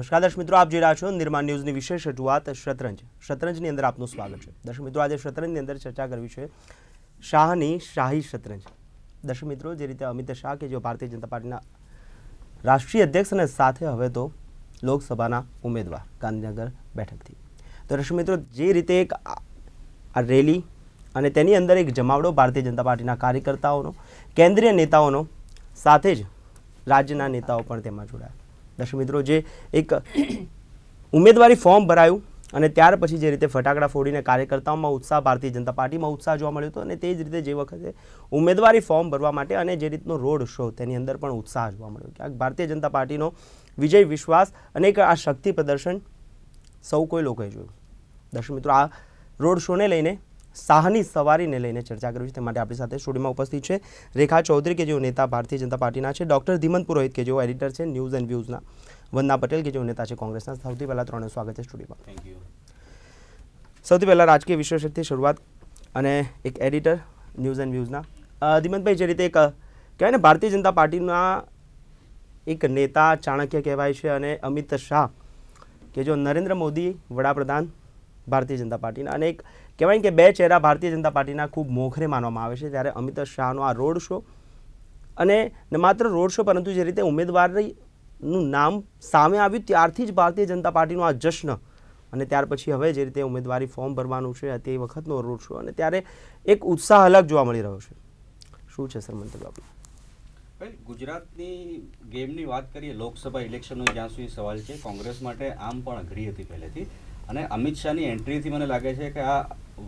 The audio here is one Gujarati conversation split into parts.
નમસ્કાર, દર્શક મિત્રો, આપ જોઈ રહ્યા છો નિર્માણ ન્યૂઝની વિશેષ રજૂઆત શતરંજ. શતરંજની અંદર આપનું સ્વાગત છે. દર્શક મિત્રો, આજે શતરંજની અંદર ચર્ચા કરવી છે શાહની શાહી શતરંજ. દર્શક મિત્રો, જે રીતે અમિત શાહ કે જેઓ ભારતીય જનતા પાર્ટીના રાષ્ટ્રીય અધ્યક્ષ અને સાથે હવે તો લોકસભાના ઉમેદવાર ગાંધીનગર બેઠકથી. તો દર્શક મિત્રો, જે રીતે એક આ રેલી અને તેની અંદર એક જમાવડો ભારતીય જનતા પાર્ટીના કાર્યકર્તાઓનો, કેન્દ્રીય નેતાઓનો, સાથે જ રાજ્યના નેતાઓ પણ તેમાં જોડાયા. દર્શક મિત્રો, જે એક ઉમેદવારી ફોર્મ ભરાયું અને ત્યાર પછી જે રીતે ફટાકડા ફોડીને કાર્યકર્તાઓમાં ઉત્સાહ, ભારતીય જનતા પાર્ટીમાં ઉત્સાહ જોવા મળ્યો હતો અને તે જ રીતે જે વખતે ઉમેદવારી ફોર્મ ભરવા માટે અને જે રીતનો રોડ શો તેની અંદર પણ ઉત્સાહ જોવા મળ્યો. ક્યાંક ભારતીય જનતા પાર્ટીનો વિજય વિશ્વાસ અને એક આ શક્તિ પ્રદર્શન સૌ કોઈ લોકોએ જોયું. દર્શક મિત્રો, આ રોડ શોને લઈને શાહની સવારીને લઈને ચર્ચા કરવી છે. તે માટે આપણી સાથે સ્ટુડિયોમાં ઉપસ્થિત છે રેખા ચૌધરી કે જેઓ નેતા ભારતીય જનતા પાર્ટીના છે ડૉક્ટર ધીમંત પુરોહિત કે જેઓ એડિટર છે ન્યૂઝ એન્ડ વ્યૂઝના વંદના પટેલ કે જેઓ નેતા છે કોંગ્રેસના. સૌથી પહેલાં ત્રણ સ્વાગત છે સ્ટુડિયોમાં. થેન્ક યુ સૌથી પહેલાં રાજકીય વિશ્લેષકથી શરૂઆત અને એક એડિટર ન્યૂઝ એન્ડ વ્યૂઝના. ધીમંતભાઈ જે રીતે એક કહેવાય ને ભારતીય જનતા પાર્ટીના એક નેતા ચાણક્ય કહેવાય છે અને અમિત શાહ કે જો નરેન્દ્ર મોદી વડાપ્રધાન ભારતીય જનતા પાર્ટીના. અને એક કહેવાય કે બે ચહેરા ભારતીય જનતા પાર્ટીના ખૂબ મોખરે માનવામાં આવે છે ત્યારે અમિત શાહનો આ રોડ શો અને માત્ર રોડ શો પરંતુ જે રીતે ઉમેદવારનું નામ સામે આવ્યું ત્યારથી જ ભારતીય જનતા પાર્ટીનો આ જશ્ન અને ત્યાર પછી હવે જે રીતે ઉમેદવારી ફોર્મ ભરવાનું છે તે વખતનો રોડ શો અને ત્યારે એક ઉત્સાહ અલગ જોવા મળી રહ્યો છે. શું છે સર મંતવ્ય ગુજરાતની ગેમની વાત કરીએ, લોકસભા ઇલેક્શનનો જ્યાં સુધી સવાલ છે, કોંગ્રેસ માટે આમ પણ અઘરી હતી પહેલેથી. અને અમિત શાહની એન્ટ્રીથી મને લાગે છે કે આ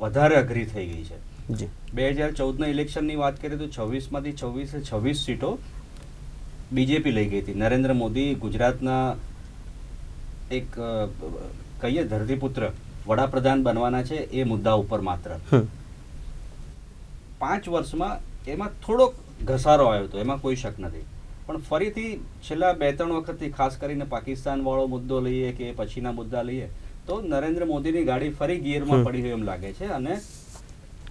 વધારે અઘરી થઈ ગઈ છે. જી. બે હજાર ચૌદના ઇલેક્શનની વાત કરીએ તો છવ્વીસમાંથી છવ્વીસે છવ્વીસ સીટો બીજેપી લઈ ગઈ હતી. નરેન્દ્ર મોદી ગુજરાતના એક કહીએ ધરતીપુત્ર વડાપ્રધાન બનવાના છે એ મુદ્દા ઉપર માત્ર. પાંચ વર્ષમાં એમાં થોડોક ઘસારો આવ્યો હતો એમાં કોઈ શક નથી. પણ ફરીથી છેલ્લા બે ત્રણ વખતથી ખાસ કરીને પાકિસ્તાન વાળો મુદ્દો લઈએ કે પછીના મુદ્દા લઈએ તો નરેન્દ્ર મોદીની ગાડી ફરી ગિયરમાં. પડી હોય એમ લાગે છે. અને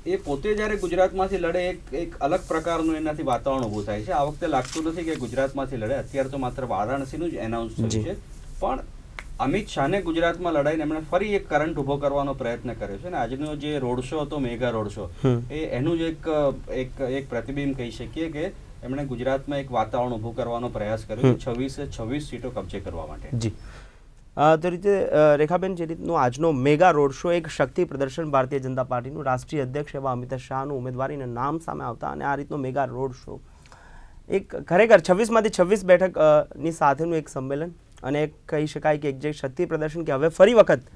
એ પોતે જ્યારે ગુજરાતમાંથી લડે એક એક અલગ પ્રકારનું એનાથી વાતાવરણ ઊભું થાય છે. આ વખતે લાગતું નથી કે ગુજરાતમાંથી લડે. અત્યારે તો માત્ર વારાણસીનું જ એનાઉન્સ થયું છે. પણ અમિત શાહને ગુજરાતમાં લડાઈને એમણે ફરી એક કરંટ ઊભો કરવાનો પ્રયત્ન કર્યો છે. અને આજનો જે રોડ શો હતો મેગા રોડ શો એ એનું જ એક એક એક પ્રતિબિંબ કહી શકીએ કે એમણે ગુજરાતમાં એક વાતાવરણ ઊભું કરવાનો પ્રયાસ કર્યો. છવ્વીસે છવ્વીસ સીટો કબજે કરવા માટે. જી. તો રીતે રેખાબેન જે રીતનો આજનો મેગા રોડ શો, એક શક્તિ પ્રદર્શન ભારતીય જનતા પાર્ટીનું રાષ્ટ્રીય અધ્યક્ષ એવા અમિત શાહનું ઉમેદવારીને નામ સામે આવતા અને આ રીતનો મેગા રોડ શો. એક ખરેખર છવ્વીસમાંથી છવ્વીસ બેઠકની સાથેનું એક સંમેલન અને એક કહી શકાય કે એક જે શક્તિ પ્રદર્શન કે હવે ફરી વખત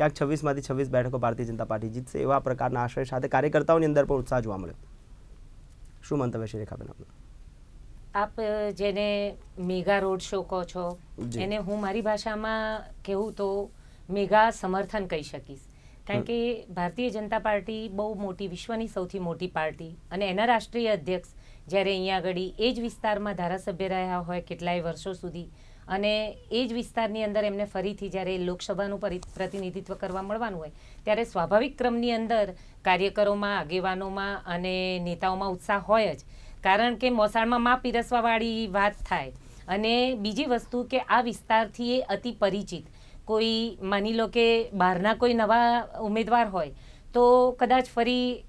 ક્યાંક છવ્વીસમાંથી છવ્વીસ બેઠકો ભારતીય જનતા પાર્ટી જીતશે એવા પ્રકારના આશય સાથે કાર્યકર્તાઓની અંદર પણ ઉત્સાહ જોવા મળ્યો. શું મંતવ્ય છે રેખાબેન આપનું? આપ જેને મેગા રોડ શો કહો છો એને હું મારી ભાષામાં કહેવું તો મેગા સમર્થન કહી શકીશ. કારણ કે ભારતીય જનતા પાર્ટી બહુ મોટી વિશ્વની સૌથી મોટી પાર્ટી અને એના રાષ્ટ્રીય અધ્યક્ષ જ્યારે અહીંયા આગળ એ જ વિસ્તારમાં ધારાસભ્ય રહ્યા હોય કેટલાય વર્ષો સુધી અને એ જ વિસ્તારની અંદર એમને ફરીથી જ્યારે લોકસભાનું પ્રતિનિધિત્વ કરવા મળવાનું હોય ત્યારે સ્વાભાવિક ક્રમની અંદર કાર્યકરોમાં આગેવાનોમાં અને નેતાઓમાં ઉત્સાહ હોય જ. કારણ કે મોસાળમાં માં પીરસવાવાળી વાત થાય. અને બીજી વસ્તુ કે આ વિસ્તારથી એ અતિ પરિચિત. કોઈ માની લો કે બહારના કોઈ નવા ઉમેદવાર હોય, તો કદાચ ફરી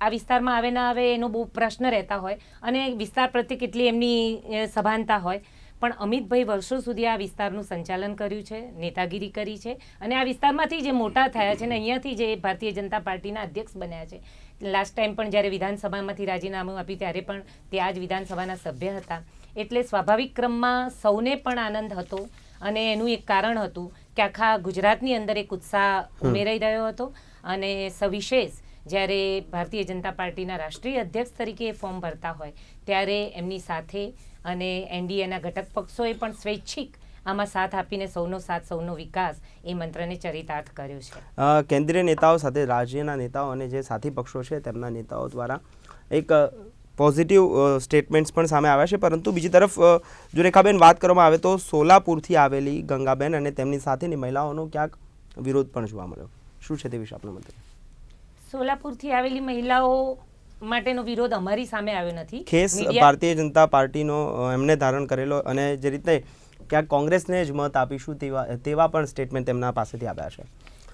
આ વિસ્તારમાં આવે ના આવે એનો બહુ પ્રશ્ન રહેતા હોય અને વિસ્તાર પ્રત્યે કેટલી એમની સભાનતા હોય. પણ અમિતભાઈ વર્ષો સુધી આ વિસ્તારનું સંચાલન કર્યું છે, નેતાગીરી કરી છે અને આ વિસ્તારમાંથી જે મોટા થયા છે ને અહીંયાથી જે ભારતીય જનતા પાર્ટીના અધ્યક્ષ બન્યા છે લાસ્ટ ટાઈમ પણ જ્યારે વિધાનસભામાંથી રાજીનામું આપ્યું ત્યારે પણ તે આ જ વિધાનસભાના સભ્ય હતા. એટલે સ્વાભાવિક ક્રમમાં સૌને પણ આનંદ હતો અને એનું એક કારણ હતું કે આખા ગુજરાતની અંદર એક ઉત્સાહ ઉમેરાઈ રહ્યો હતો અને સવિશેષ જ્યારે ભારતીય જનતા પાર્ટીના રાષ્ટ્રીય અધ્યક્ષ તરીકે ફોર્મ ભરતા હોય ત્યારે એમની સાથે અને એનડીએના ઘટક પક્ષોએ પણ સ્વૈચ્છિક આમાં સાથ આપીને સૌનો સાથ સૌનો વિકાસ. એ મંત્રને ચરિતાર્થ કર્યો છે. કેન્દ્રીય નેતાઓ સાથે રાજ્યના નેતાઓ અને જે સાથી પક્ષો છે તેમના નેતાઓ દ્વારા એક પોઝિટિવ સ્ટેટમેન્ટ્સ પણ સામે આવ્યા છે. પરંતુ બીજી તરફ જો રેખાબેન વાત કરવામાં આવે તો સોલાપુરથી આવેલી ગંગાબેન અને તેમની સાથેની મહિલાઓનો ક્યાંક વિરોધ પણ જોવા મળ્યો. શું છે તે વિશે આપનો મંતવ્ય સોલાપુરથી આવેલી મહિલાઓ માટેનો વિરોધ અમારી સામે આવ્યો નથી. ખેસ ભારતીય જનતા પાર્ટીનો એમને ધારણ કરેલો અને જે રીતે ક્યાંક કોંગ્રેસને જ મત આપીશું તેવા તેવા પણ સ્ટેટમેન્ટ તેમના પાસેથી આવ્યા છે.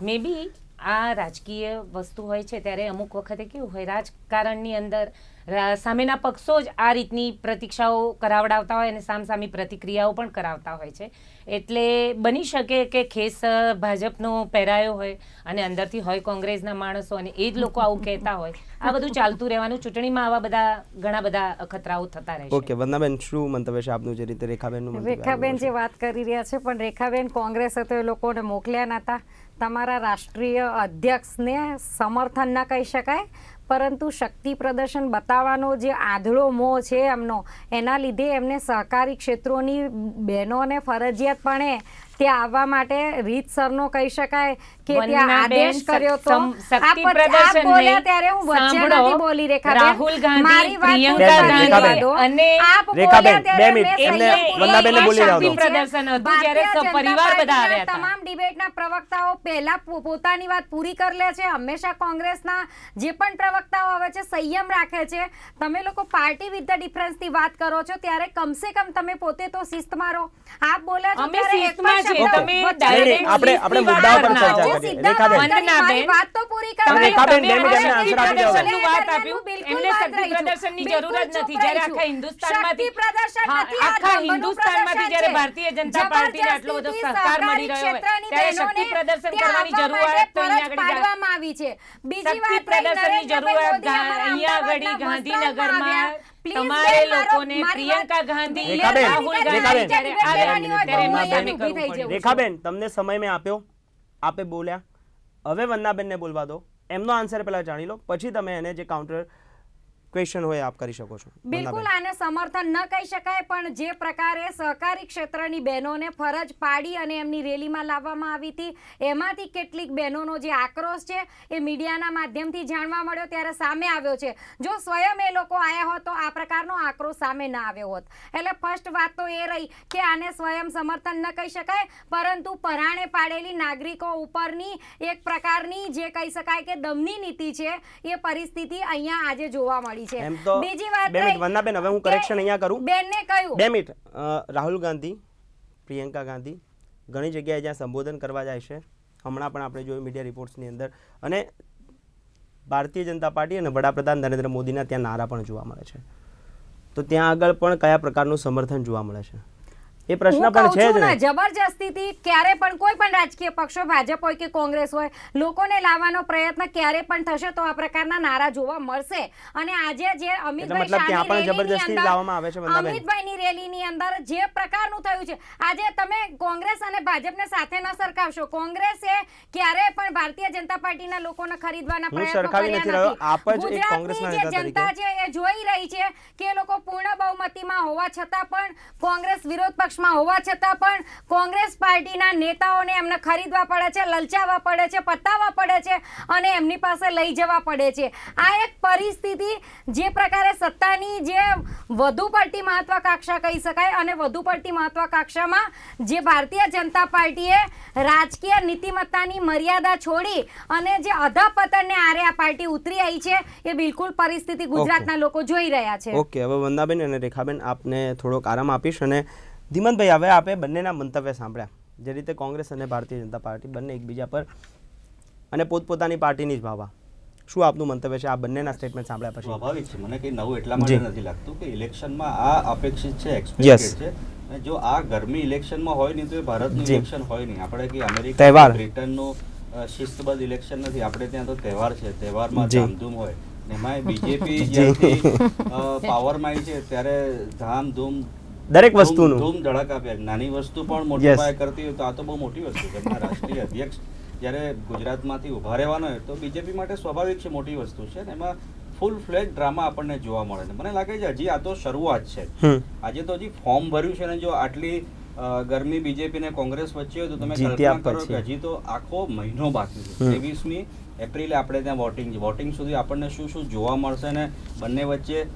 મે બી આ રાજકીય વસ્તુ હોય છે, ત્યારે અમુક વખતે કેવું હોય, રાજકારણની અંદર સામેના પક્ષો જ આ રીતની પ્રતીક્ષાઓ કરાવડાવતા હોય અને સામસામી પ્રતિક્રિયાઓ પણ કરાવતા હોય છે. એટલે બની શકે કે ખેસ ભાજપનો પહેરાયો હોય અને અંદરથી હોય કોંગ્રેસના માણસો અને એ જ લોકો આવું કહેતા હોય આ બધું ચાલતું રહેવાનું. ચૂંટણીમાં આવા બધા ઘણા બધા અખતરાઓ થતા રહેશે. ઓકે વંદાબેન શું મંતવ્ય છે આપનું જે રીતે રેખાબેનનું રેખાબેન જે વાત કરી રહ્યા છે પણ રેખાબેન કોંગ્રેસે તો એ લોકોને મોકલ્યા નતા. તમારા રાષ્ટ્રીય અધ્યક્ષને સમર્થન ન કહી શકાય. પરંતુ શક્તિ પ્રદર્શન બતાવવાનો જે આધળો મોહ છે એમનો, એના લીધે એમને સહકારી ક્ષેત્રોની બહેનોને ફરજિયાતપણે ત્યાં આવવા માટે રીતસરનો કહી શકાય કે ત્યાં આદેશ કર્યો તો? શક્તિ પ્રદર્શન બોલ્યા ત્યારે હું વચ્ચે નથી બોલી રેખા રાહુલ ગાંધી, પ્રિયંકા ગાંધી અને આપ બોલ્યા ત્યારે મેં એમને સંયમ બોલી શાંતિ રહેવા પ્રદર્શન હતું જ્યારે જનતા સપરિવાર બધા આવ્યા હતા. તમામ ડિબેટના પ્રવક્તાઓ પહેલા પોતાની વાત પૂરી કરી લે છે. હંમેશા કોંગ્રેસના જે પણ પ્રવક્તાઓ આવે છે સંયમ રાખે છે. તમે લોકો પાર્ટી વિથ ધ ડિફરન્સથી વાત કરો છો ત્યારે કમસે કમ તમે પોતે તો શિસ્ત મારો. આપ બોલ્યા છો ત્યારે શબ્દ તમે વચ્ચે નહીં, direct નહીં, આપણે આપણે list પર ચર્ચા કરીએ. રેખાબેન. વાત કરી, મારી વંદનાબેન, વાત તો પૂરી કરવા રેખાબેન, બે મિનિટ એમને શક્તિ આપી દો. વાત આપ્યું. એમને શક્તિ પ્રદર્શનની જરૂર જ નથી. જ્યારે આખા છું. હિન્દુસ્તાનમાંથી- પ્રદર્શન નથી, આખા હિન્દુસ્તાનમાંથી જ્યારે ભારતીય જનતા પાર્ટીને આટલો બધો સહકાર મળી રહ્યો હોય ત્યારે શક્તિ પ્રદર્શન કરવાની જરૂરિયાત તો અહીંયા આગળ આવી છે. બીજી વાત પ્રદર્શનની જરૂરિયાત અહીંયા આગળ ગાંધીનગરમાં તમારે લોકોને પ્રિયંકા ગાંધી રેખાબેન, રાહુલ ગાંધી તમને સમય મેં આપ્યો. આપે બોલ્યા. હવે વંદનાબેનને બોલવા દો. એમનો આન્સર પહેલા જાણી લો. પછી તમે એને જે કાઉન્ટર ક્વેશ્ચન હોય આપ કરી શકો છો બિલકુલ, આને સમર્થન ન કહી શકાય, પણ જે પ્રકારે સહકારી ક્ષેત્રની બહેનોને ફરજ પાડી અને એમની રેલીમાં લાવવામાં આવી હતી, એમાંથી કેટલીક બહેનોનો જે આક્રોશ છે, એ મીડિયાના માધ્યમથી જાણવા મળ્યો, ત્યારે સામે આવ્યો છે. જો સ્વયં એ લોકો આવ્યા હોત તો આ પ્રકારનો આક્રોશ સામે ના આવ્યો હોત. એટલે ફર્સ્ટ વાત તો એ રહી કે આને સ્વયં સમર્થન ન કહી શકાય, પરંતુ પરાણે પાડેલી નાગરિકો ઉપરની એક પ્રકારની જે કહી શકાય કે દમની નીતિ છે, એ પરિસ્થિતિ અહીંયા આજે જોવા મળી છે. એમ તો બીજી વાત બે મિનિટ રહી વંદનાબેન હવે હું કરેક્શન અહીંયા કરું. બેનને કહ્યું. બે મિનિટ. રાહુલ ગાંધી પ્રિયંકા ગાંધી ઘણી જગ્યાએ જ્યાં સંબોધન કરવા જાય છે હમણાં પણ આપણે જોયું મીડિયા રિપોર્ટ્સની અંદર. અને ભારતીય જનતા પાર્ટી અને વડાપ્રધાન નરેન્દ્ર મોદીના ત્યાં નારા પણ જોવા મળે છે. તો ત્યાં આગળ પણ કયા પ્રકારનું સમર્થન જોવા મળે છે? એ પ્રશ્ન પણ છે જ જબરજસ્તીથી ક્યારે પણ કોઈ પણ રાજકીય પક્ષો ભાજપ હોય કે કોંગ્રેસ હોય લોકોને લાવવાનો પ્રયત્ન ક્યારે પણ થશે તો આ પ્રકારના નારા જોવા મળશે. અને આજે જે અમિતભાઈ શાહની રેલીની અંદર- લાવવામાં આવે છે અમિતભાઈની રેલીની અંદર જે પ્રકારનું થયું છે આજે તમે કોંગ્રેસ અને ભાજપને સાથે ન સરખાવશો કોંગ્રેસે ક્યારે પણ ભારતીય જનતા પાર્ટીના લોકોને ખરીદવાના પ્રયત્ન નથી ગુજરાતની જે જનતા છે એ જોઈ રહી છે કે લોકો પૂર્ણ બહુમતીમાં હોવા છતાં પણ કોંગ્રેસ વિરોધ પક્ષમાં હોવા છતાં પણ કોંગ્રેસ પાર્ટીના નેતાઓને એમને ખરીદવા પડે છે લલચાવવા પડે છે પતાવવા પડે છે અને એમની પાસે લઈ જવા પડે છે. આ એક પરિસ્થિતિ જે પ્રકારે સત્તાની જે વધુ પડતી મહત્વાકાંક્ષા કહી શકાય અને વધુ પડતી મહત્વાકાંક્ષામાં જે ભારતીય જનતા પાર્ટીએ રાજકીય નીતિમત્તાની મર્યાદા છોડી અને જે અધપતનને આરે આ પાર્ટી ઉતરી આવી છે એ બિલકુલ પરિસ્થિતિ ગુજરાતના લોકો જોઈ રહ્યા છે. ઓકે હવે વંદાબેન અને રેખાબેન આપને થોડોક આરામ આપીશ અને ધીમંતભાઈ હવે આપે બંનેના મંતવ્ય સાંભળ્યા. જે રીતે કોંગ્રેસ અને ભારતીય જનતા પાર્ટી બંને એકબીજા પર અને પોતપોતાની પાર્ટીની જ ભાવા શું આપનું મંતવ્ય છે? આ બંનેના સ્ટેટમેન્ટ સાંભળ્યા પછી. સ્વાભાવિક છે. મને કંઈ નવું એટલા માટે નથી લાગતું કે ઇલેક્શનમાં આ અપેક્ષિત છે એક્સપેક્ટેડ છે. જો આ ગરમી ઇલેક્શનમાં હોય નહીં તો એ ભારતનું ઇલેક્શન હોય નહીં. આપણે કે અમેરિકા બ્રિટનનું શિસ્તબદ્ધ ઇલેક્શન નથી. આપણે ત્યાં તો તહેવાર છે. તહેવારમાં ધામધૂમ હોય. એમાં બીજેપી. જ્યારથી પાવરમાં આવી છે ત્યારે ધામધૂમ દરેક વસ્તુનું. ધૂમ ધડાકા આપ્યા નાની વસ્તુ પણ મોટી પાયે કરતી હોય તો આ તો બહુ મોટી વસ્તુ છે. રાષ્ટ્રીય અધ્યક્ષ જ્યારે ગુજરાતમાંથી ઊભા રહેવાનો હોય તો બીજેપી માટે સ્વાભાવિક છે મોટી વસ્તુ છે ને એમાં ફૂલ ફ્લેજ ડ્રામા આપણને જોવા મળે છે. મને લાગે છે હજી આ તો શરૂઆત છે. આજે તો હજી ફોર્મ ભર્યું છે ને જો આટલી ગરમી બીજેપી ને કોંગ્રેસ વચ્ચે હોય તો તમે કલ્પના કરો કે હજી તો આખો મહિનો બાકી છે. ત્રેવીસમી એપ્રિલે આપણે ત્યાં વોટિંગ વોટિંગ સુધી આપણને શું શું જોવા મળશે ને બંને વચ્ચે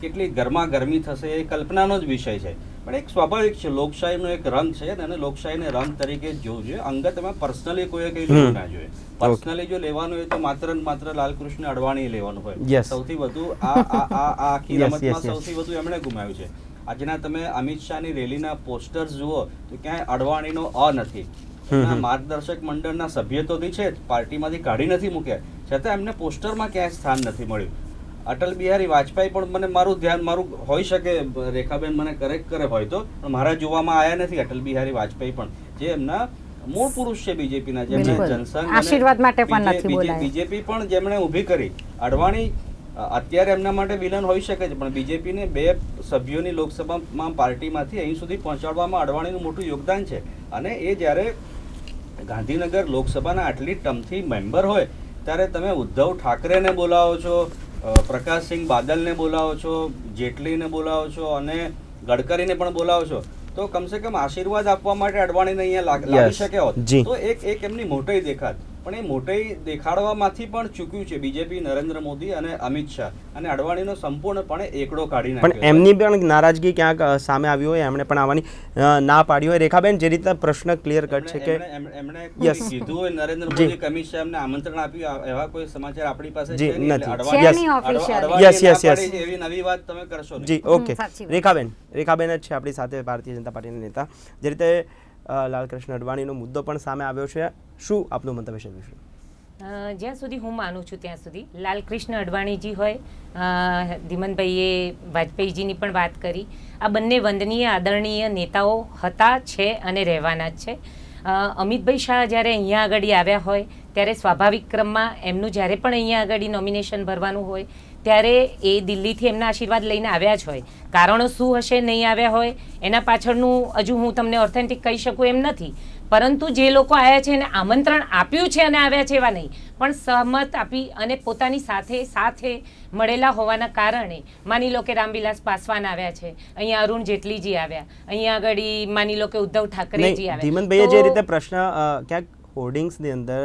કેટલી ગરમા ગરમી થશે એ કલ્પનાનો જ વિષય છે. પણ એક સ્વાભાવિક છે લોકશાહીનો એક રંગ છે અને લોકશાહીને રંગ તરીકે જોવું જોઈએ. અંગત તમે પર્સનલી કંઈ હમ. લેવું ના જોઈએ. પર્સનલી જો લેવાનું હોય તો માત્ર ને માત્ર લાલકૃષ્ણ અડવાણી લેવાનું હોય. સૌથી વધુ આ આ આખી રમતમાં. સૌથી વધુ એમણે ગુમાવ્યું છે. આજના તમે અમિત શાહની રેલીના પોસ્ટર્સ જુઓ તો ક્યાંય અડવાણીનો અ નથી. માર્ગદર્શક મંડળના સભ્ય તો છે જ. પાર્ટીમાંથી કાઢી નથી મૂક્યા. છતાં એમને પોસ્ટરમાં ક્યાંય સ્થાન નથી મળ્યું. અટલ બિહારી વાજપેયી પણ મને મારું ધ્યાન મારું હોઈ શકે રેખાબેન મને કરેક્ટ કરે હોય તો પણ મારા જોવામાં આવ્યા નથી અટલ બિહારી વાજપેયી પણ જે એમના મૂળ પુરુષ છે બીજેપીના જેમણે જનસંઘ આશીર્વાદ માટે પણ નથી બોલાય. બીજેપી પણ જેમણે ઊભી કરી. અડવાણી અત્યારે એમના માટે વિલન હોઈ શકે છે પણ બીજેપીને બે સભ્યોની લોકસભામાં પાર્ટીમાંથી અહીં સુધી પહોંચાડવામાં અડવાણીનું મોટું યોગદાન છે. અને એ જ્યારે ગાંધીનગર લોકસભાના આટલી ટર્મથી મેમ્બર હોય ત્યારે તમે ઉદ્ધવ ઠાકરેને બોલાવો છો પ્રકાશસિંહ બાદલને બોલાવો છો જેટલીને બોલાવો છો અને ગડકરીને પણ બોલાવો છો તો કમસે કમ આશીર્વાદ આપવા માટે અડવાણીને અહીંયા લાગી. શકે હોત. તો એક એક એમની મોટી દેખાત. પણ એ મોટાઈ દેખાડવામાંથી પણ ચૂક્યું છે બીજેપી નરેન્દ્ર મોદી અને અમિત શાહ. અને અડવાણીનો સંપૂર્ણપણે એકડો કાઢી પણ એમની પણ નારાજગી ક્યાંક સામે આવી હોય એમણે પણ આવવાની ના પાડી હોય. રેખાબેન જે રીતે પ્રશ્ન ક્લિયર કટ છે કે એમણે- કીધું હોય નરેન્દ્ર મોદી અમિત શાહ એમને આમંત્રણ આપ્યું એવા કોઈ સમાચાર આપણી પાસે છે નથી. yes. પાડી છે એવી નવી વાત તમે કરશો જી ઓકે. રેખાબેન રેખાબેન જ છે આપણી સાથે ભારતીય જનતા પાર્ટીના નેતા. જે રીતે લાલકૃષ્ણ અડવાણીનો મુદ્દો પણ સામે આવ્યો છે. શું આપનું મંતવ્ય છે વિશે જ્યાં સુધી હું માનું છું ત્યાં સુધી. લાલકૃષ્ણ અડવાણીજી હોય ધીમનભાઈએ વાજપેયીજીની પણ વાત કરી. આ બંને વંદનીય, આદરણીય નેતાઓ હતા, છે અને રહેવાના જ છે. અમિતભાઈ શાહ જ્યારે અહીંયા આગળ આવ્યા હોય ત્યારે સ્વાભાવિક ક્રમમાં એમનું જ્યારે પણ અહીંયા આગળ નોમિનેશન ભરવાનું હોય ત્યારે એ દિલ્હીથી એમના આશીર્વાદ લઈને આવ્યા જ હોય. કારણો શું હશે નહીં આવ્યા હોય એના પાછળનું હજુ હું તમને ઓથેન્ટિક કહી શકું એમ નથી. પરંતુ જે લોકો આવ્યા છે એને આમંત્રણ આપ્યું છે અને આવ્યા છે એવા નહીં. પણ સહમત આપી અને પોતાની સાથે સાથે મળેલા હોવાના કારણે માની લો કે રામવિલાસ પાસવાન આવ્યા છે અહીંયા અરુણ જેટલીજી આવ્યા અહીંયા આગળ માની લો કે ઉદ્ધવ ઠાકરેજી આવ્યા. ધીમનભાઈએ જે રીતે પ્રશ્ન ક્યાંક હોર્ડિંગ્સની અંદર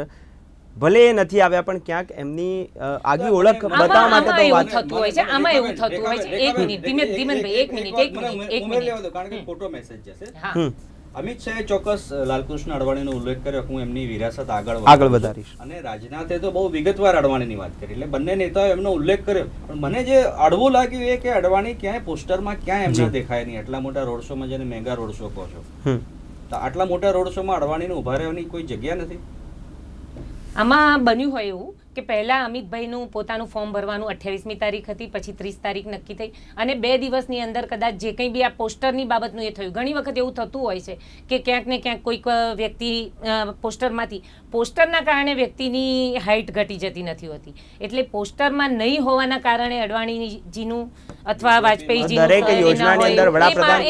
ભલે એ નથી આવ્યા પણ ક્યાંક એમની આગી આગવી ઓળખ બતાવવા માટે તો વાત થતું હોય છે, આમાં એવું થતું હોય છે. એક મિનિટ, ધીમે- ધીમનભાઈ, એક મિનિટ, એક મિનિટ, એક મિનિટ. દો, કારણ કે ખોટો મેસેજ જશે હા. અમિત શાહે ચોક્કસ લાલકૃષ્ણ અડવાણીનો ઉલ્લેખ કર્યો હું એમની વિરાસત આગળ આગળ વધારીશ. અને રાજનાથે તો બહુ વિગતવાર અડવાણીની વાત કરી એટલે બંને નેતાઓએ એમનો ઉલ્લેખ કર્યો. પણ મને જે અડવું લાગ્યું એ કે અડવાણી ક્યાંય પોસ્ટરમાં ક્યાંય એમના દેખાય નહીં. આટલા મોટા રોડ શોમાં જેને મેગા રોડ શો કહો છો. તો આટલા મોટા રોડ શોમાં અડવાણીને ઊભા રહેવાની કોઈ જગ્યા નથી? આમાં બન્યું હોય એવું. કે પહેલાં અમિતભાઈનું પોતાનું ફોર્મ ભરવાનું અઠ્યાવીસમી તારીખ હતી પછી ત્રીસ તારીખ નક્કી થઈ. અને બે દિવસની અંદર કદાચ જે કંઈ બી આ પોસ્ટરની બાબતનું એ થયું. ઘણી વખત એવું થતું હોય છે કે ક્યાંક ને ક્યાંક કોઈક વ્યક્તિ પોસ્ટરમાંથી પોસ્ટરના કારણે વ્યક્તિની હાઇટ ઘટી જતી નથી હોતી. એટલે પોસ્ટરમાં નહીં હોવાના કારણે અડવાણીજીનું અથવા વાજપેયીજીનું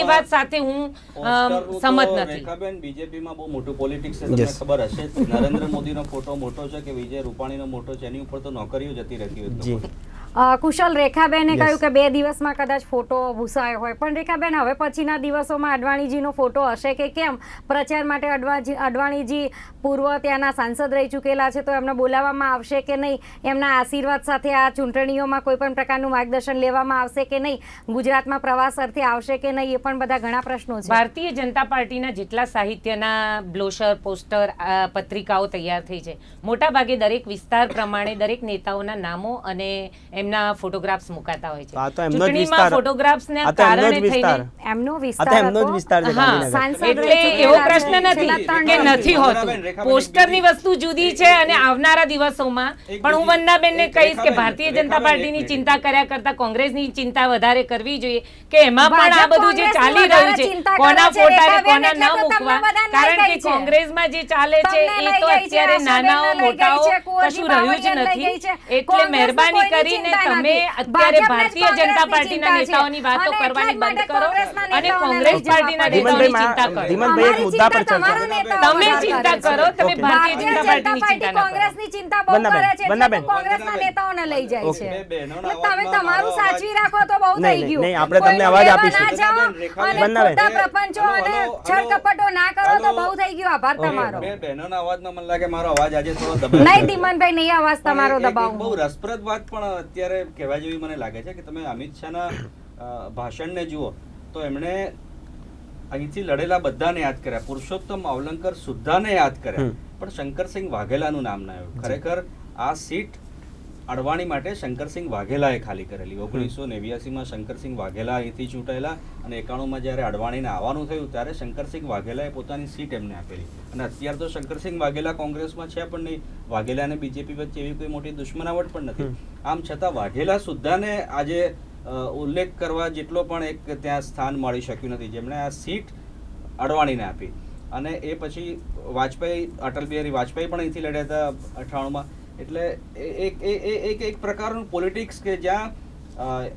એ વાત સાથે હું સમજ સંમત નથી. બીજેપીમાં બહુ મોટું પોલિટિક્સ છે તમને ખબર હશે. નરેન્દ્ર મોદીનો ફોટો મોટો છે કે વિજય રૂપાણીનો મોટો છે જેની ઉપર તો નોકરીઓ જતી રહેતી હોય જી તો. કુશલ રેખાબેને કહ્યું કે બે દિવસમાં કદાચ ફોટો ભૂસાયો હોય. પણ રેખાબેન હવે પછીના દિવસોમાં અડવાણીજીનો ફોટો હશે કે કેમ? પ્રચાર માટે અડવાજી અડવાણીજી પૂર્વ ત્યાંના સાંસદ રહી ચૂકેલા છે તો એમને બોલાવવામાં આવશે કે નહીં? એમના આશીર્વાદ સાથે આ ચૂંટણીઓમાં કોઈ પણ પ્રકારનું માર્ગદર્શન લેવામાં આવશે કે નહીં? ગુજરાતમાં પ્રવાસ અર્થે આવશે કે નહીં? એ પણ બધા ઘણા પ્રશ્નો છે. ભારતીય જનતા પાર્ટીના જેટલા સાહિત્યના બ્લોશર પોસ્ટર આ પત્રિકાઓ તૈયાર થઈ છે. મોટાભાગે દરેક વિસ્તાર પ્રમાણે દરેક નેતાઓના નામો અને એમના ફોટોગ્રાફ્સ મુકાતા હોય છે. આ તો એમનો જ વિસ્તાર ફોટોગ્રાફ્સના આ તો એમનો જ કારણે થઈને એમનો વિસ્તાર એમનો જ વિસ્તાર છે હા, ગાંધીનગર સાંસદ એટલે એવો પ્રશ્ન નથી કે નથી હોતું. રેખાબેન, રેખાબેન, પોસ્ટરની વસ્તુ જુદી છે અને આવનારા દિવસોમાં પણ હું વંદનાબેનને કહીશ કે ભારતીય જનતા પાર્ટી પાર્ટીની ચિંતા કર્યા કરતા કોંગ્રેસની ચિંતા વધારે કરવી જોઈએ કે એમાં પણ આ બધું જે ચાલી રહ્યું છે કોના ફોટા ને કોના ન મૂકવા? કારણ કે. કોંગ્રેસમાં જે ચાલે છે એ તો અત્યારે નાનાઓ મોટાઓ છે, કશું રહ્યું જ નથી. એટલે મહેરબાની કરીને તમે અત્યારે ભારતીય જનતા પાર્ટીના નેતાઓની વાતો કરવાની બંધ કરો અને કોંગ્રેસ પાર્ટીના નેતાઓની ચિંતા કરો. ધીમનભાઈ, એક મુદ્દા પર ચર્ચા તમારા કરો. નેતાઓ તમે ચિંતા કરો. તમે ભારતીય જનતા પાર્ટીની ચિંતા ન કોંગ્રેસની ચિંતા બહુ કરે છે. એટલે કોંગ્રેસના નેતાઓને લઈ જાય છે. બે બહેનોના એટલે તમે તમારું સાચવી રાખો તો બહુ થઈ ગયું. નહીં, આપણે તમને અવાજ આપીશું. પ્રપંચો અને છળકપટો ના કરો તો બહુ થઈ ગયું. આભાર. તમારો. બે બહેનોના અવાજમાં મને લાગે મારો અવાજ આજે થોડો દબાઈ નહીં. ધીમનભાઈ નહીં અવાજ તમારો દબાવું બહુ રસપ્રદ વાત પણ અત્યારે કહેવા જેવી મને લાગે છે કે તમે અમિત શાહના ભાષણને જુઓ તો એમણે અહીંથી લડેલા બધાને યાદ કર્યા. પુરુષોત્તમ અવલંકર સુદ્ધાને યાદ કર્યા. પણ શંકરસિંહ વાઘેલાનું નામ ના આવ્યું. ખરેખર આ સીટ અડવાણી માટે શંકરસિંહ વાઘેલાએ ખાલી કરેલી. ઓગણીસો નેવ્યાસીમાં શંકરસિંહ વાઘેલા અહીંથી ચૂંટાયેલા અને એકાણુંમાં જ્યારે અડવાણીને આવવાનું થયું ત્યારે શંકરસિંહ વાઘેલાએ પોતાની સીટ એમને આપેલી. અને અત્યારે તો શંકરસિંહ વાઘેલા કોંગ્રેસમાં છે પણ નહીં. વાઘેલા અને બીજેપી વચ્ચે એવી કોઈ મોટી દુશ્મનાવટ પણ નથી. આમ છતાં વાઘેલા સુદ્ધાને આજે ઉલ્લેખ કરવા જેટલો પણ એક ત્યાં સ્થાન મળી શક્યું નથી. જેમણે આ સીટ અડવાણીને આપી. અને એ પછી વાજપેયી અટલ બિહારી વાજપેયી પણ અહીંથી લડ્યા હતા અઠ્ઠાણુંમાં. એટલે એ- એક એ- એ- એક એક પ્રકારનું પોલિટિક્સ કે જ્યાં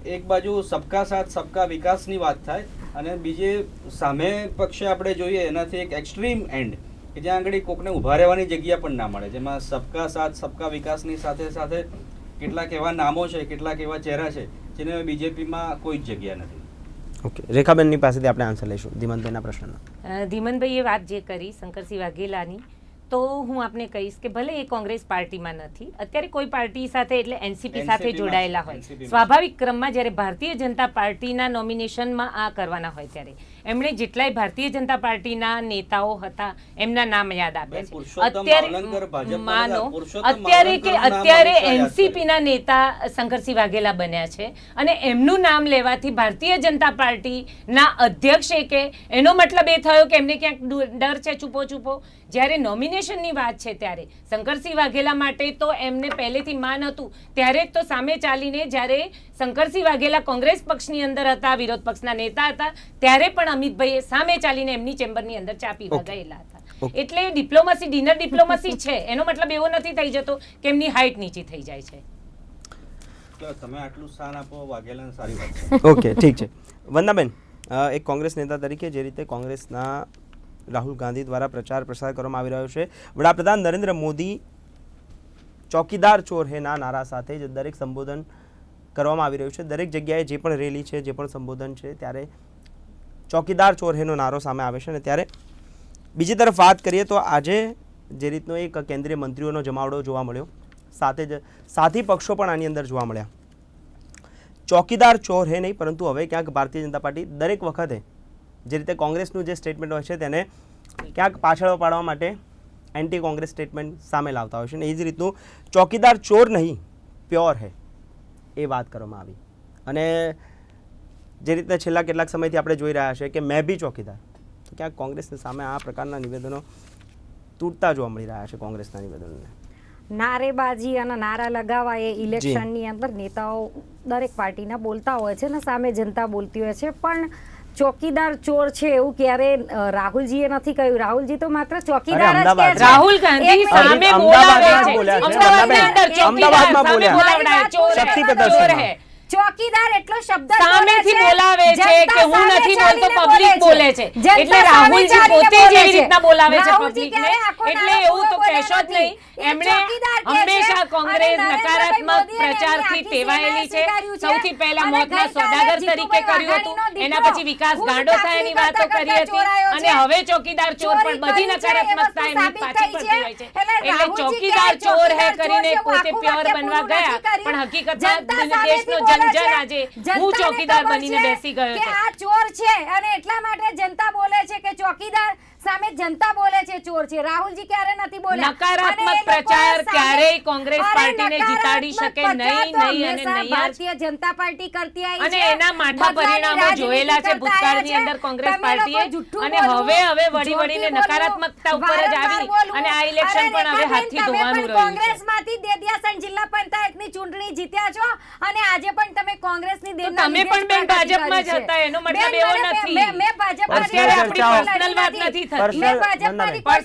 એક બાજુ સબકા સાથ સબકા વિકાસની વાત થાય અને બીજે સામે પક્ષે આપણે જોઈએ એનાથી એક એક્સ્ટ્રીમ એન્ડ કે જ્યાં આગળ કોકને ઊભા રહેવાની જગ્યા પણ ના મળે. જેમાં સબકા સાથ સબકા વિકાસની સાથે સાથે કેટલાક એવા નામો છે કેટલાક એવા ચહેરા છે જેને બીજેપીમાં કોઈ જ જગ્યા નથી. ઓકે. રેખાબેનની પાસેથી આપણે આન્સર લઈશું ધીમંતભાઈના પ્રશ્નનો. ધીમનભાઈએ વાત જે કરી શંકરસિંહ વાઘેલાની તો હું આપને કહીશ કે ભલે એ કોંગ્રેસ પાર્ટીમાં નથી અત્યારે કોઈ પાર્ટી સાથે એટલે એનસીપી સાથે જોડાયેલા હોય. સ્વાભાવિક ક્રમમાં જ્યારે ભારતીય જનતા પાર્ટીના નોમિનેશનમાં આ કરવાના હોય ત્યારે. એમણે જેટલાય ભારતીય જનતા પાર્ટીના નેતાઓ હતા એમના નામ યાદ આપ્યા છે. અત્યારે માનો અત્યારે કે અત્યારે એનસીપીના ના નેતા શંકરસિંહ વાઘેલા બન્યા છે અને એમનું નામ લેવાથી ભારતીય જનતા પાર્ટીના અધ્યક્ષે કે એનો મતલબ એ થયો કે એમને ક્યાંક ડર છે છુપો છુપો જ્યારે નોમિનેશનની વાત છે ત્યારે શંકરસિંહ વાઘેલા માટે તો એમને પહેલેથી માન હતું. ત્યારે જ તો સામે ચાલીને જ્યારે શંકરસિંહ વાઘેલા કોંગ્રેસ પક્ષની અંદર હતા વિરોધ પક્ષના નેતા હતા ત્યારે પણ અમિતભાઈએ સામે ચાલીને એમની ચેમ્બરની અંદર ચા પીવા ગયેલા હતા. એટલે ડિપ્લોમસી ડિનર ડિપ્લોમસી છે. એનો મતલબ એવો નથી થઈ જતો કે એમની હાઈટ નીચી થઈ જાય છે. તમે આટલું સ્થાન આપો વાઘેલાને સારી વાત ઓકે ઠીક છે. વંદાબેન એક કોંગ્રેસ નેતા તરીકે જે રીતે કોંગ્રેસના રાહુલ ગાંધી દ્વારા પ્રચાર પ્રસાર કરવામાં આવી રહ્યો છે. વડાપ્રધાન નરેન્દ્ર મોદી ચોકીદાર ચોર હેના નારા સાથે જ દરેક સંબોધન કરવામાં આવી રહ્યું છે. દરેક જગ્યાએ જે પણ રેલી છે, જે પણ સંબોધન છે, ત્યારે ચોકીદાર ચોર હેનો નારો સામે આવે છે. અને ત્યારે બીજી તરફ વાત કરીએ તો આજે જે રીતનો એક કેન્દ્રીય મંત્રીઓનો જમાવડો જોવા મળ્યો. સાથે જ સાથી પક્ષો પણ આની અંદર જોવા મળ્યા. ચોકીદાર ચોર હે નહીં, પરંતુ હવે ક્યાંક ભારતીય જનતા પાર્ટી દરેક વખતે જે રીતે કોંગ્રેસનું જે સ્ટેટમેન્ટ હોય છે તેને ક્યાંક પાછળ પાડવા માટે એન્ટી કોંગ્રેસ સ્ટેટમેન્ટ સામે લાવતા હોય છે અને એ જ રીતનું ચોકીદાર ચોર નહીં પ્યોર હે એ વાત કરવામાં આવી. અને જે રીતે છેલ્લા કેટલાક સમયથી આપણે જોઈ રહ્યા છે કે મેં બી ચોકીદાર. તો ક્યાંક કોંગ્રેસની સામે આ પ્રકારના નિવેદનો તૂટતા જોવા મળી રહ્યા છે કોંગ્રેસના નિવેદનોને. નારેબાજી અને નારા લગાવવા એ ઇલેક્શનની અંદર નેતાઓ દરેક પાર્ટીના બોલતા હોય છે અને સામે જનતા બોલતી હોય છે. પણ ચોકીદાર ચોર છે એવું ક્યારે રાહુલજીએ નથી કહ્યું રાહુલજી તો માત્ર ચોકીદાર જ કહે છે. રાહુલ ગાંધી સામે બોલાવે છે બોલ્યા છે. અમદાવાદની અંદર ચોકીદાર સામે બોલાવડાય ચોર શક્તિ ચોર પ્રદર્શનમાં. હે. ચોકીદાર એટલો શબ્દ સામેથી બોલાવે છે કે હું નથી બોલતો પબ્લિક બોલે છે. એટલે રાહુલજી પોતે જેવી રીતના બોલાવે છે પબ્લિકને એટલે એવું તો કહેશો જ નહીં. એમણે હંમેશા કોંગ્રેસ નકારાત્મક પ્રચારથી ટેવાયેલી છે. સૌથી પહેલા મોતના સોદાગર તરીકે કર્યું હતું. એના પછી વિકાસ ગાંડો થાયની વાતો કરી હતી. અને હવે ચોકીદાર ચોર પણ બધી નકારાત્મકતા એમની પાછી પડતી હોય છે. એટલે ચોકીદાર ચોર હે કરીને પોતે પ્યોર બનવા ગયા પણ હકીકતમાં દેશનો સામેથી બોલે આજે હું ચોકીદાર બનીને બેસી ગયો કે આ ચોર છે અને એટલા માટે જનતા બોલે છે કે ચોકીદાર સામે જનતા બોલે છે ચોર છે. રાહુલજી ક્યારે નથી બોલે નકારાત્મક પ્રચાર ક્યારેય કોંગ્રેસ પાર્ટીને જીતાડી શકે નહીં, નહીં અને નહીં ભારતીય જનતા પાર્ટી કરતી આવી અને એના માઠા પરિણામો જોયેલા છે ભૂતકાળની અંદર કોંગ્રેસ પાર્ટીએ. અને હવે હવે વળી વળીને નકારાત્મકતા ઉપર જ આવી અને આ ઇલેક્શન પણ હવે હાથથી ધોવાનું રહ્યું કોંગ્રેસમાંથી દેદિયાસણ જિલ્લા પંચાયતની ચૂંટણી જીત્યા છો અને આજે પણ તમે કોંગ્રેસની ની દેરના તમે પણ બેન ભાજપમાં જ હતા, એનો મતલબ એવો નથી. મેં- ભાજપ અત્યારે આપણી પર્સનલ વાત નથી.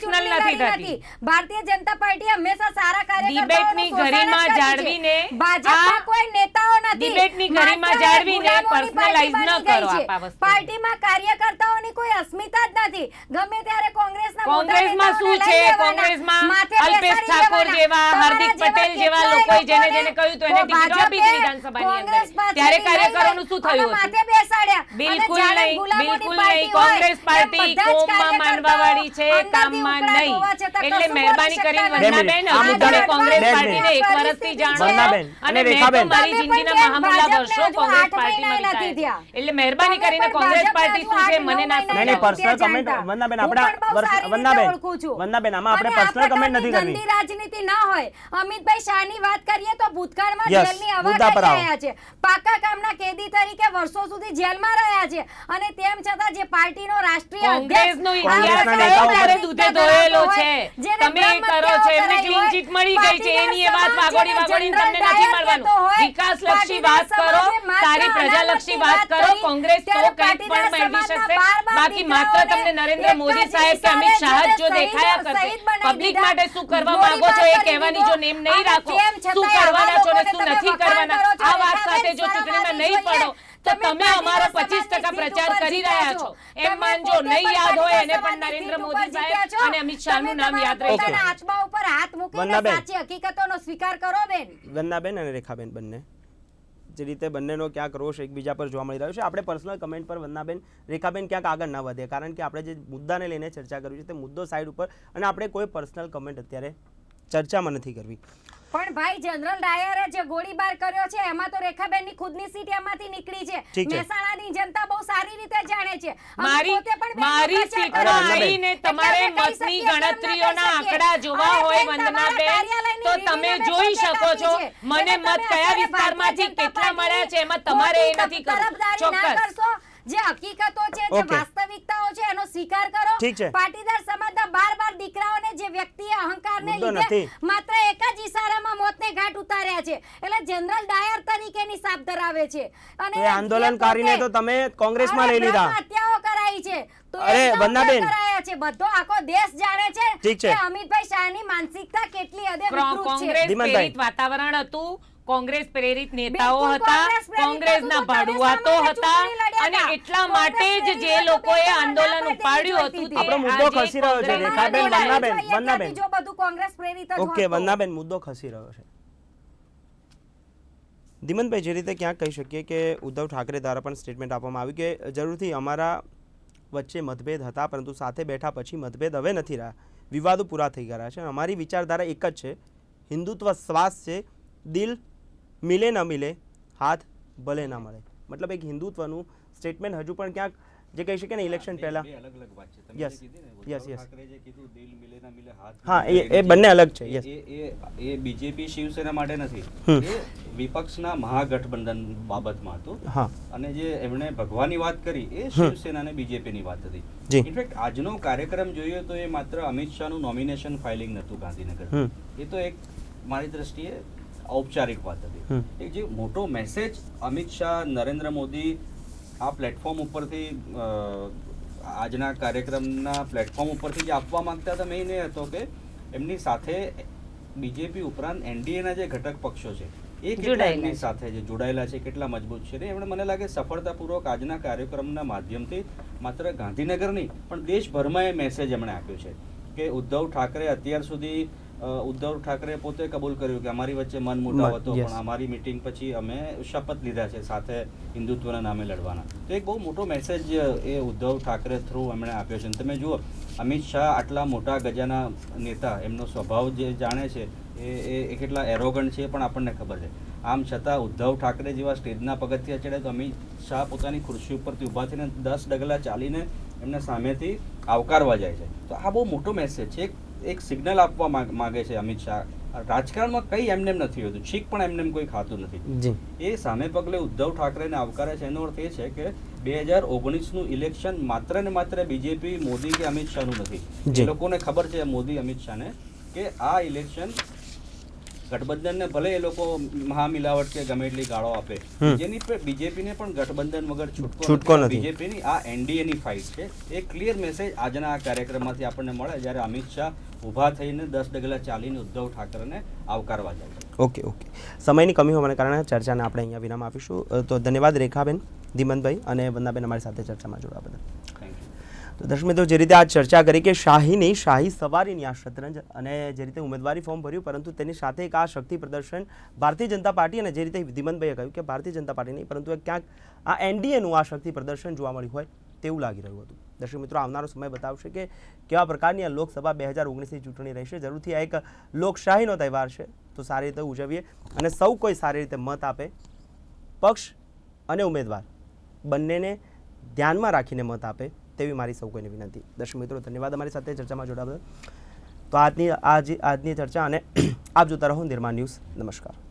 ચૂંટણી નથી થતી. ભારતીય જનતા પાર્ટી હંમેશા સારા કાર્યકર્તાઓનું ગરિમા જાળવીને ભાજપમાં કોઈ નેતાઓ નથી. ડિબેટની ગરિમા જાળવીને ગુલામોની ન કરો. આપ પાર્ટીમાં કાર્યકર્તાઓની કોઈ અસ્મિતા જ નથી. ગમે ત્યારે કોંગ્રેસના કોંગ્રેસમાં શું છે? કોંગ્રેસમાં અલ્પેશ ઠાકોર જેવા હાર્દિક પટેલ જેવા કેટલાય જેને જેને કહ્યું તો એને ટિકિટો આપી દીધી વિધાનસભાની અંદર. ત્યારે કાર્યકરોનું શું થયું હતું? બેસાડ્યા. બિલકુલ નહીં બિલકુલ નહીં. કોંગ્રેસ પાર્ટી કોમમાં કરવાવાળી છે કામમાં નહીં. એટલે મહેરબાની કરીને વંદનાબેન તમે કોંગ્રેસ પાર્ટીને એક વર્ષથી જાણો. અને અને મેં તો. મારી જિંદગીના મહામુલા વર્ષો કોંગ્રેસ પાર્ટીમાં વિતાયા. એટલે મહેરબાની કરીને કોંગ્રેસ પાર્ટી શું છે મને ના મહિના નહીં પર્સનલ કમેન્ટ વંદનાબેન રીતે વંદનાબેન. વંદનાબેન આમાં આપણે પર્સનલ કમેન્ટ નથી કરવી. ગંદી રાજનીતિ ના હોય. અમિતભાઈ શાહની વાત કરીએ તો ભૂતકાળમાં જેલની હવા આવો. રહ્યા છે? પાકા કામના કેદી તરીકે વર્ષો સુધી જેલમાં રહ્યા છે. અને તેમ છતાં જે પાર્ટીનો રાષ્ટ્રીય કોંગ્રેસનો અધ્યક્ષ ઇતિહાસ કોંગ્રેસના નેતાઓ ત્યારે પર- દૂધે ધોયેલો છે. તમે કરો છો એમને ક્લીન ચીટ મળી ગઈ છે. એની એ વાત વાગોડી વાગોડી તમને નથી મળવાનું. વિકાસલક્ષી વાત કરો. સારી પ્રજાલક્ષી વાત કરો. કોંગ્રેસ તો કંઈક પણ મેળવી શકશે. બાકી માત્ર તમને નરેન્દ્ર મોદી સાહેબ કે અમિત શાહ જો દેખાયા કરશે. પબ્લિક માટે શું કરવા માંગો છો? એ કહેવાની જો નેમ નહીં રાખો. શું કરવાના છો ને શું નથી કરવાના? આ વાત સાથે જો ચૂંટણીમાં નહીં પડો તો તમે અમારો પચીસ ટકા પ્રચાર કરી રહ્યા છો. એમ માનજો નહીં યાદ હોય એને પણ નરેન્દ્ર મોદી સાહેબ અને અમિત શાહનું નામ યાદ રહે છે આત્મા ઉપર હાથ મૂકીને સાચી હકીકતોનો સ્વીકાર કરો બેન. વન્નાબેન અને રેખાબેન બંને. જે રીતે બંનેનો ક્યાંક રોષ એકબીજા પર જોવા મળી રહ્યો છે. આપણે પર્સનલ કમેન્ટ પર વંદનાબેન રેખાબેન ક્યાંક આગળ ના વધે. કારણ કે આપણે જે મુદ્દાને લઈને ચર્ચા કરવી છે તે મુદ્દો સાઈડ ઉપર અને આપણે કોઈ પર્સનલ કમેન્ટ અત્યારે ચર્ચામાં નથી કરવી. પણ ભાઈ જનરલ ડાયરે જે ગોળીબાર કર્યો છે એમાં તો રેખાબેનની ખુદની સીટ એમાંથી નીકળી છે. મહેસાણાની જનતા બહુ સારી રીતે જાણે છે. મારી મારી સીટમાં આવીને તમારે મતની ગણતરીઓના આંકડા જોવા હોય વંદનાબેન તો તમે જોઈ શકો છો મને મત કયા વિસ્તારમાંથી કેટલા મળ્યા છે એમાં તમારે એ નથી કરવું. ચોક્કસ. કરશો. જે હકીકતો છે જે વાસ્તવિકતાઓ છે એનો સ્વીકાર કરો. પાટીદાર સમાજના બાર બાર દીકરાઓને જે વ્યક્તિએ અહંકારને લીધે માત્ર એક જ ઈશારામાં મોતને ઘાટ ઉતાર્યા છે. એટલે જનરલ ડાયર તરીકેની સાપ ધરાવે છે. અને આંદોલનકારીને તો તમે કોંગ્રેસમાં લઈ લીધા. હત્યાઓ કરાઈ છે. તો અરે, વંદનાબેન. કરાયા છે. બધો આખો દેશ જાણે છે કે અમિતભાઈ શાહની માનસિકતા કેટલી હદે વિકૃત છે. કોંગ્રેસ પ્રેરિત વાતાવરણ હતું કોંગ્રેસ પ્રેરિત નેતાઓ હતા કોંગ્રેસના ભાડુઆતો હતા અને એટલા માટે જ જે લોકોએ આંદોલન ઉપાડ્યું હતું. આપણો મુદ્દો ખસી રહ્યો છે, રેખાબેન. વંદનાબેન, વંદનાબેન. જો બધું કોંગ્રેસ પ્રેરિત જ ઓકે વંદનાબેન મુદ્દો ખસી રહ્યો છે. ધીમનભાઈ જે રીતે ક્યાંક કહી શકીએ કે ઉદ્ધવ ઠાકરે દ્વારા પણ સ્ટેટમેન્ટ આપવામાં આવ્યું કે જરૂરથી અમારા વચ્ચે મતભેદ હતા પરંતુ સાથે બેઠા પછી મતભેદ હવે નથી રહ્યા. વિવાદો પૂરા થઈ ગયા છે. અમારી વિચારધારા એક જ છે. હિન્દુત્વ શ્વાસ છે. દિલ મિલે ન મિલે હાથ ભલે ના મળે મતલબ એક હિન્દુત્વનું સ્ટેટમેન્ટ હજુ પણ ક્યાંક જે કહી શકે ને ઇલેક્શન પહેલા ને, ના હા, એ- એ બંને અલગ છે. એ બીજેપી શિવસેના માટે નથી વિપક્ષના મહાગઠબંધન બાબતમાં હતું હા અને જે એમણે ભગવાનની વાત કરી એ શિવસેના અને બીજેપીની વાત હતી. ઇનફેક્ટ આજનો કાર્યક્રમ જોઈએ તો એ માત્ર અમિત શાહનું નોમિનેશન ફાઇલિંગ નહોતું ગાંધીનગર એ તો એક મારી દ્રષ્ટિએ ઔપચારિક વાત હતી. એક જે મોટો મેસેજ અમિત શાહ નરેન્દ્ર મોદી આ પ્લેટફોર્મ ઉપરથી આજના કાર્યક્રમના પ્લેટફોર્મ ઉપરથી જે આપવા માંગતા હતા મેઇન એ હતો કે એમની સાથે બીજેપી ઉપરાંત એનડીએના જે ઘટક પક્ષો છે એ કેટલા એમની સાથે જે જોડાયેલા છે કેટલા મજબૂત છે ને એમણે મને લાગે સફળતાપૂર્વક આજના કાર્યક્રમના માધ્યમથી માત્ર ગાંધીનગર નહીં પણ દેશભરમાં એ મેસેજ એમણે આપ્યો છે કે ઉદ્ધવ ઠાકરે અત્યાર સુધી ઉદ્ધવ ઠાકરે પોતે કબૂલ કર્યું કે અમારી વચ્ચે મન મુટાવ હતો પણ અમારી મીટિંગ પછી અમે શપથ લીધા છે સાથે હિન્દુત્વના નામે લડવાના. તો એક બહુ મોટો મેસેજ એ ઉદ્ધવ ઠાકરે થ્રુ એમણે આપ્યો છે. અને તમે જુઓ અમિત શાહ આટલા મોટા ગજાના નેતા એમનો સ્વભાવ જે જાણે છે એ એ- એ કેટલા એરોગન્ટ છે પણ આપણને ખબર છે. આમ છતાં ઉદ્ધવ ઠાકરે જેવા સ્ટેજના પગથિયા ચડે તો અમિત શાહ પોતાની ખુરશી ઉપરથી ઊભા થઈને દસ ડગલા ચાલીને એમને સામેથી આવકારવા જાય છે. તો આ બહુ મોટો મેસેજ છે. એક એક સિગ્નલ આપવા માંગે છે અમિત શાહ. રાજકારણમાં કઈ એમને નથી હોતું. છીક પણ એમને કોઈ ખાતું નથી. એ સામે પગલે ઉદ્ધવ ઠાકરેને આવકારે છે. એનો અર્થ એ છે કે બે હજાર ઓગણીસનું ઇલેક્શન માત્ર ને માત્ર બીજેપી મોદી કે અમિત શાહનું નથી. એ લોકોને ખબર છે મોદી અમિત શાહને કે આ ઇલેક્શન ગઠબંધનને ભલે એ લોકો મહામિલાવટ કે ગમે એટલી ગાળો આપે. જેની બીજેપીને પણ ગઠબંધન વગર છૂટકો. બીજેપીની આ એનડીએની ફાઇટ છે. એ ક્લિયર મેસેજ આજના આ કાર્યક્રમમાંથી આપણને મળે. જ્યારે અમિત શાહ ઊભા થઈને દસ ડગલા ચાલીને ઉદ્ધવ ઠાકરેને આવકારવા જાય ઓકે ઓકે. સમયની કમી હોવાને કારણે ચર્ચાને આપણે અહીંયા વિરામ આપીશું. તો ધન્યવાદ રેખાબેન ધીમંતભાઈ અને વંદાબેન અમારી સાથે ચર્ચામાં જોડાવા બદલ. થેન્ક યુ તો દર્શક મિત્રો જે રીતે આ ચર્ચા કરી કે શાહીની શાહી સવારીની આ શતરંજ અને જે રીતે ઉમેદવારી ફોર્મ ભર્યું પરંતુ તેની સાથે એક આ શક્તિ પ્રદર્શન ભારતીય જનતા પાર્ટી અને જે રીતે ધીમંતભાઈએ કહ્યું કે ભારતીય જનતા પાર્ટી નહીં પરંતુ ક્યાંક આ એનડીએનું આ શક્તિ પ્રદર્શન જોવા મળ્યું હોય તેવું લાગી રહ્યું હતું. દર્શક મિત્રો, આવનારો સમય બતાવશે કે કેવા પ્રકારની આ લોકસભા બે હજાર ઓગણીસની ચૂંટણી રહેશે. જરૂરથી આ એક લોકશાહીનો તહેવાર છે. તો સારી રીતે ઉજવીએ અને સૌ કોઈ સારી રીતે મત આપે, પક્ષ અને ઉમેદવાર બંનેને ધ્યાનમાં રાખીને મત આપે તેવી મારી સૌ કોઈની વિનંતી. દર્શક મિત્રો, ધન્યવાદ અમારી સાથે ચર્ચામાં જોડાવા તો આજની આજ આજની ચર્ચા અને આપ જોતા રહો નિર્માણ ન્યૂઝ. નમસ્કાર.